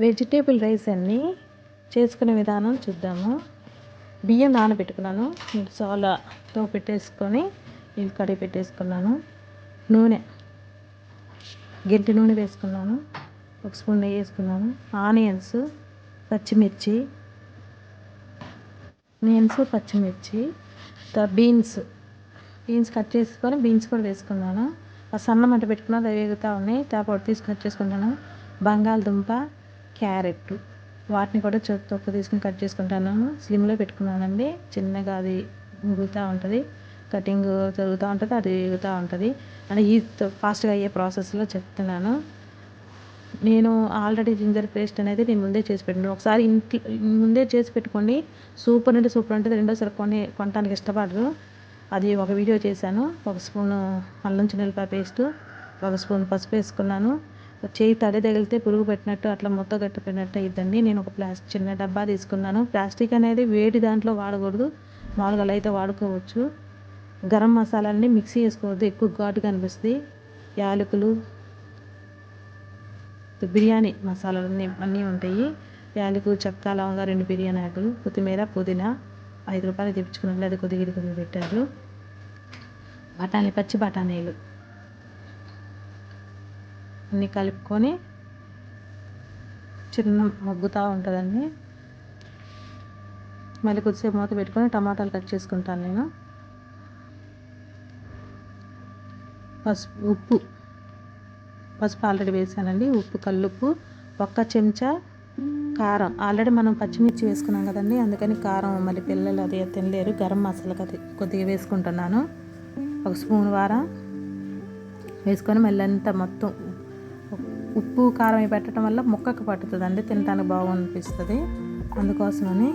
Vegetable rice అన్ని చేసుకునే విధానం చూద్దాము. బియ్యం నానబెట్టుకున్నాను. సోలాతో పెట్టేసుకొని నీళ్ళు కడిగి పెట్టేసుకున్నాను. నూనె గెంటి నూనె వేసుకున్నాను. ఒక స్పూన్ నెయ్యి వేసుకున్నాను. ఆనియన్స్ పచ్చిమిర్చి ఆనియన్స్ పచ్చిమిర్చి బీన్స్ బీన్స్ కట్ చేసుకొని బీన్స్ కూడా వేసుకున్నాను. ఆ సన్న మంట పెట్టుకున్నది అవి వేగుతూ ఉన్నాయి. తాపొడి తీసి కట్ బంగాళదుంప క్యారెట్. వాటిని కూడా తొక్క తీసుకుని కట్ చేసుకుంటాను. స్లిమ్లో పెట్టుకున్నానండి. చిన్నగా అది ముగుతూ ఉంటుంది. కటింగ్ జరుగుతూ ఉంటుంది అది ఎగుతూ ఉంటుంది. అంటే ఈ ఫాస్ట్గా అయ్యే ప్రాసెస్లో చెప్తున్నాను. నేను ఆల్రెడీ జింజర్ పేస్ట్ అనేది నేను ముందే చేసి పెట్టాను. ఒకసారి ఇంట్లో ముందే చేసి పెట్టుకోండి. సూపర్ అంటే సూపర్ ఉంటుంది. రెండోసారి కొని కొనడానికి ఇష్టపడరు. అది ఒక వీడియో చేశాను. ఒక స్పూన్ అల్లం చిన్నెల్లిపాయ పేస్ట్ ఒక స్పూన్ పసుపు వేసుకున్నాను. చేయి తడి తగిలితే పురుగు పెట్టినట్టు అట్లా మొత్తం పెట్టినట్టు అవుతుంది నేను ఒక ప్లాస్టిక్ చిన్న డబ్బా తీసుకున్నాను. ప్లాస్టిక్ అనేది వేడి దాంట్లో వాడకూడదు. మామూలుగా అలా అయితే వాడుకోవచ్చు. గరం మసాలాలని మిక్సీ చేసుకోవద్దు. ఎక్కువ ఘాటుగా అనిపిస్తుంది. యాలకులు బిర్యానీ మసాలాలు అన్నీ అన్నీ ఉంటాయి. యాలకు చెక్క లవంగా రెండు బిర్యానీ ఆకులు కొత్తిమీర పుదీనా ఐదు రూపాయలు తెప్పించుకున్నాను. అది కొద్దిగా కొద్దిగా పెట్టారు. బఠానీ పచ్చి బఠానీలు. అన్నీ కలుపుకొని చిన్న మగ్గుతూ ఉంటుందండి. మళ్ళీ కొద్దిసేపు మూత పెట్టుకొని టమాటాలు కట్ చేసుకుంటాను నేను. పసుపు ఉప్పు. పసుపు ఆల్రెడీ వేసానండి. ఉప్పు కల్లుప్పు ఒక్క చెంచా కారం. ఆల్రెడీ మనం పచ్చిమిర్చి వేసుకున్నాం కదండి. అందుకని కారం మళ్ళీ పిల్లలు అది తినలేరు. గరం మసాలా కొద్దిగా వేసుకుంటున్నాను. ఒక స్పూన్ వారం వేసుకొని మళ్ళీ అంతా మొత్తం ఉప్పు కారం పెట్టడం వల్ల ముక్కకు పట్టుతుందండి తినడానికి బాగనిపిస్తుంది అందుకోసమని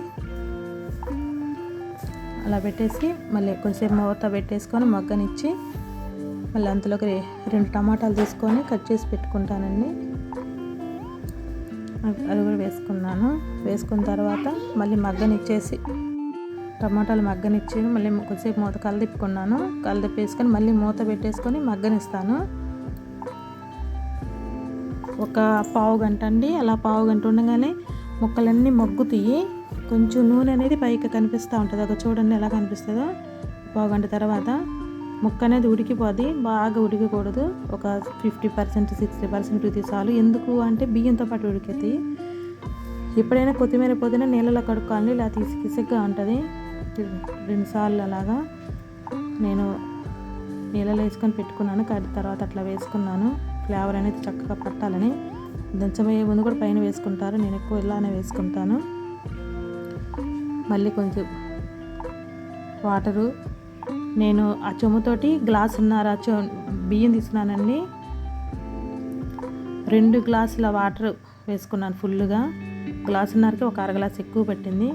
అలా పెట్టేసి మళ్ళీ కొంచెంసేపు మూత పెట్టేసుకొని మగ్గనిచ్చి మళ్ళీ అంతలోకి రెండు టమాటాలు తీసుకొని కట్ చేసి పెట్టుకుంటానండి. అది కూడా వేసుకున్నాను. వేసుకున్న తర్వాత మళ్ళీ మగ్గనిచ్చేసి టమాటాలు మగ్గనిచ్చి మళ్ళీ కొద్దిసేపు మూత కలదిప్పుకున్నాను. కలదిప్పేసుకొని మళ్ళీ మూత పెట్టేసుకొని మగ్గనిస్తాను. ఒక పావు గంట అండి. అలా పావు గంట ఉండగానే ముక్కలన్నీ మగ్గుతాయి కొంచెం నూనె అనేది పైకి కనిపిస్తూ ఉంటుంది. ఒక చూడండి ఎలా కనిపిస్తుందో. పావు గంట తర్వాత ముక్క అనేది ఉడికిపోద్ది బాగా ఉడికకూడదు. ఒక ఫిఫ్టీ పర్సెంట్ సిక్స్టీ పర్సెంట్ ఇది చాలు. ఎందుకు అంటే బియ్యంతో పాటు ఉడికేది. ఎప్పుడైనా కొత్తిమీర పుదీనా నీళ్ళలో కడుక్కోవాలి. ఇలా తీసుకిసగ్గా ఉంటుంది. రెండుసార్లు అలాగా నేను నీళ్ళలో వేసుకొని పెట్టుకున్నాను. కడి తర్వాత అట్లా వేసుకున్నాను. ఫ్లేవర్ అనేది చక్కగా పట్టాలని. దంచమయ్యే ముందు కూడా పైన వేసుకుంటారు. నేను ఎక్కువ ఇలానే వేసుకుంటాను. మళ్ళీ కొంచెం వాటరు. నేను ఆ చెమ్ముతోటి గ్లాస్ గ్లాసున్నర చొ బియ్యం తీసుకున్నానండి. రెండు గ్లాసుల వాటర్ వేసుకున్నాను ఫుల్గా గ్లాసున్నరకి ఒక అర గ్లాస్ ఎక్కువ పెట్టింది.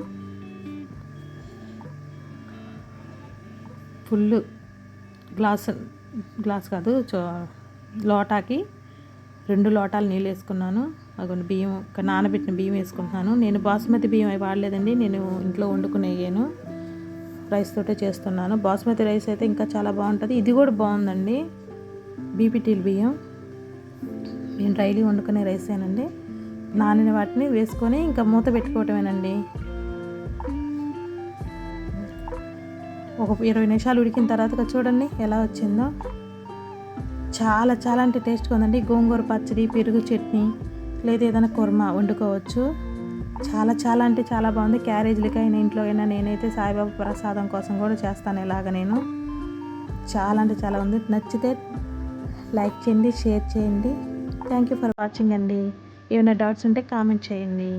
ఫుల్ గ్లాస్ గ్లాస్ కాదు లోటాకి రెండు లోటాలు నీళ్ళు వేసుకున్నాను. అవి బియ్యం నానబెట్టిన బియ్యం వేసుకుంటున్నాను. నేను బాస్మతి బియ్యం అవి వాడలేదండి. నేను ఇంట్లో వండుకునేయను రైస్ తోటే చేస్తున్నాను. బాస్మతి రైస్ అయితే ఇంకా చాలా బాగుంటుంది. ఇది కూడా బాగుందండి. బీపీటీల్ బియ్యం. నేను డైలీ వండుకునే రైసేనండి నానిన వాటిని వేసుకొని ఇంకా మూత పెట్టుకోవటమేనండి. ఒక ఇరవై నిమిషాలు ఉడికిన తర్వాత చూడండి ఎలా వచ్చిందో. చాలా చాలా అంటే టేస్ట్గా ఉందండి. గోంగూర పచ్చడి పెరుగు చట్నీ లేదా ఏదైనా కుర్మా వండుకోవచ్చు. చాలా చాలా అంటే చాలా బాగుంది. క్యారేజీలకైనా ఇంట్లో అయినా నేనైతే సాయిబాబా ప్రసాదం కోసం కూడా చేస్తాను ఇలాగ నేను. చాలా అంటే చాలా ఉంది. నచ్చితే లైక్ చేయండి షేర్ చేయండి. థ్యాంక్ యూ ఫర్ వాచింగ్ అండి. ఏమైనా డౌట్స్ ఉంటే కామెంట్ చేయండి.